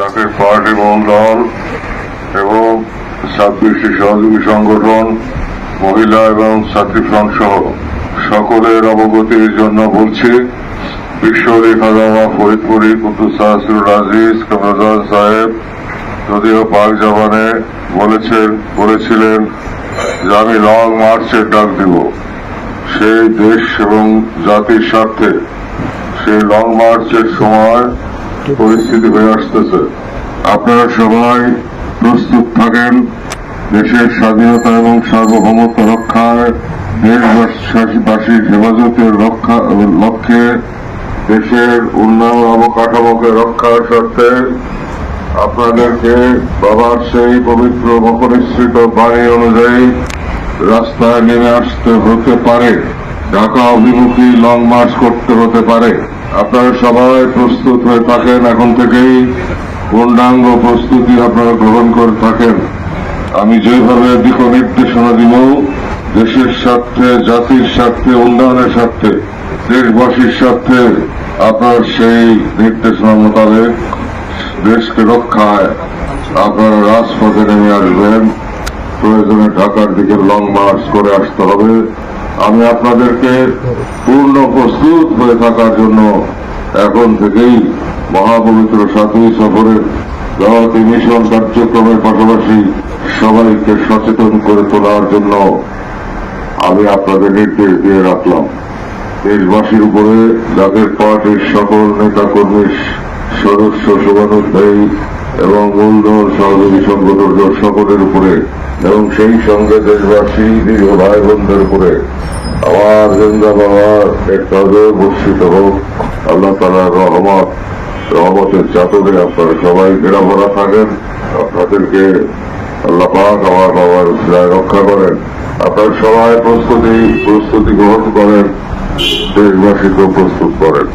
জাতীয় পার্টি মন্ডল এবং ছাব্বিশটি সহযোগী সংগঠন, মহিলা এবং ছাত্রী ফ্রন্ট সহ সকলের অবগতির জন্য বলছি বিশ্বরী খাজামা ফরিদপুরি, কুতুব সাহসুর আজিজ, কমরজান সাহেব, যদিও পাক জামানে বলেছেন বলেছিলেন যে আমি লং মার্চের ডাক দিব। সেই দেশ এবং জাতির স্বার্থে সেই লং মার্চের সময় পরিস্থিতি হয়ে আসতেছে। আপনারা সবাই প্রস্তুত থাকেন। দেশের স্বাধীনতা এবং সার্বভৌমত্ব রক্ষায় দেশবাসীর হেফাজতের রক্ষা লক্ষ্যে দেশের উন্নয়ন অবকাঠামোকে রক্ষার স্বার্থে আপনাদেরকে বাবার সেই পবিত্র মকনিশ্চিত বাণী অনুযায়ী রাস্তায় নেমে আসতে হতে পারে। ঢাকা অভিমুখী লং মার্চ করতে হতে পারে। আপনারা সবাই প্রস্তুত হয়ে থাকেন। এখন থেকেই পূর্ণাঙ্গ প্রস্তুতি আপনারা গ্রহণ করে থাকেন। আমি যেভাবে দিক নির্দেশনা দিব, দেশের স্বার্থে, জাতির স্বার্থে, উন্নয়নের স্বার্থে, দেশবাসীর স্বার্থে আপনার সেই নির্দেশনা মোতাবেক দেশকে রক্ষায় আপনারা রাজপথে নেমে আসবেন। প্রয়োজনে ঢাকার দিকে লং মার্চ করে আসতে হবে। আমি আপনাদেরকে পূর্ণ প্রস্তুত হয়ে থাকার জন্য এখন থেকেই মহাপবিত্র সাতই সফরের জগতী মিশন কার্যক্রমের পাশাপাশি সবাইকে সচেতন করে তোলার জন্য আমি আপনাদের নির্দেশ দিয়ে রাখলাম। দেশবাসীর উপরে জাতীয় পার্টির সকল নেতা কর্মীর সদস্য শুভানুধ্যায়ী এবং মূলধন সহযোগী সংগঠন সকলের উপরে এবং সেই সঙ্গে দেশবাসী দীর্ঘ ভাই বোনদের উপরে আমার জিন্দা বাবার একটা বর্ষিত হোক। আল্লাহ তালার রহমত, রহমতের চাতরে আপনারা সবাই ঘেরা ভরা থাকেন। আপনাদেরকে আল্লাহ পাক আমার বাবার রক্ষা করেন। আপনারা সবাই প্রস্তুতি প্রস্তুতি গ্রহণ করেন। দেশবাসীকেও প্রস্তুত করেন।